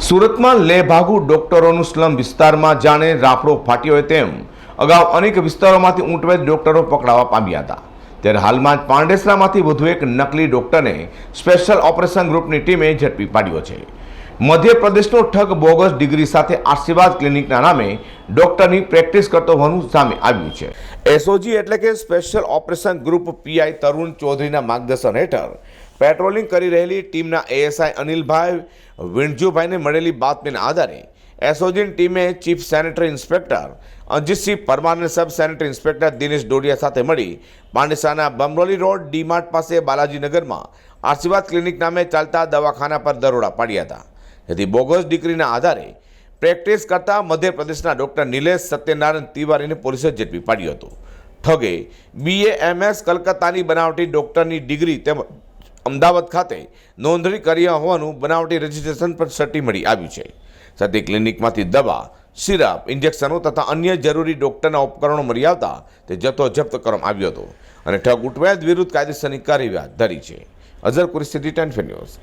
સુરતમાં લેભાગુ ડોક્ટરોનું સ્લમ વિસ્તારમાં જાણે રાફડો ફાટ્યો હોય તેમ અગાઉ અનેક વિસ્તારોમાંથી ઊંટવેદ ડોક્ટરો પકડાવા પામ્યા હતા. ત્યારે હાલમાં જ પાંડેસરામાંથી વધુ એક નકલી ડોક્ટરને સ્પેશિયલ ઓપરેશન ગ્રુપની ટીમે ઝડપી પાડ્યો છે. મધ્યપ્રદેશનો ઠગ બોગસ ડિગ્રી સાથે આશીર્વાદ ક્લિનિકના નામે ડોક્ટરની પ્રેક્ટિસ કરતો હોવાનું સામે આવ્યું છે. એસઓજી એટલે કે special operation group PI Tarun ચૌધરીના માર્ગદર્શન હેઠળ પેટ્રોલિંગ કરી રહેલી ટીમના એએસઆઈ અનિલભાઈ વિણજુભાઈને મળેલી બાતમીના આધારે એસઓજીની ટીમે chief sanitary inspector Ajitsinh Parmar sub sanitary inspector Dinesh Dodiya સાથે મળી પાંડેસાના બમરોલી રોડ ડીમાર્ટ પાસે બાલાજીનગરમાં આશીર્વાદ ક્લિનિક નામે ચાલતા દવાખાના પર દરોડા પાડ્યા હતા. જેથી બોગસ ડિગ્રીના આધારે પ્રેક્ટિસ કરતા મધ્યપ્રદેશના ડૉક્ટર નિલેશ સત્યનારાયણ તિવારીને પોલીસે ઝડપી પાડ્યો હતો. ઠગે બીએ એમએસ કલકત્તાની બનાવટી ડૉક્ટરની ડિગ્રી તેમજ અમદાવાદ ખાતે નોંધણી કરી હોવાનું બનાવટી રજિસ્ટ્રેશન પર સર્ટી મળી આવ્યું છે. સાથે ક્લિનિકમાંથી દવા, સિરપ, ઇન્જેક્શનો તથા અન્ય જરૂરી ડોક્ટરના ઉપકરણો મળી આવતા તે જથ્થો જપ્ત કરવામાં આવ્યો હતો અને ઠગ ઉટવેદ વિરુદ્ધ કાયદેસરની કાર્યવાહી ધરી છે. અઝર કુરિસ્થિતિ ન્યૂઝ.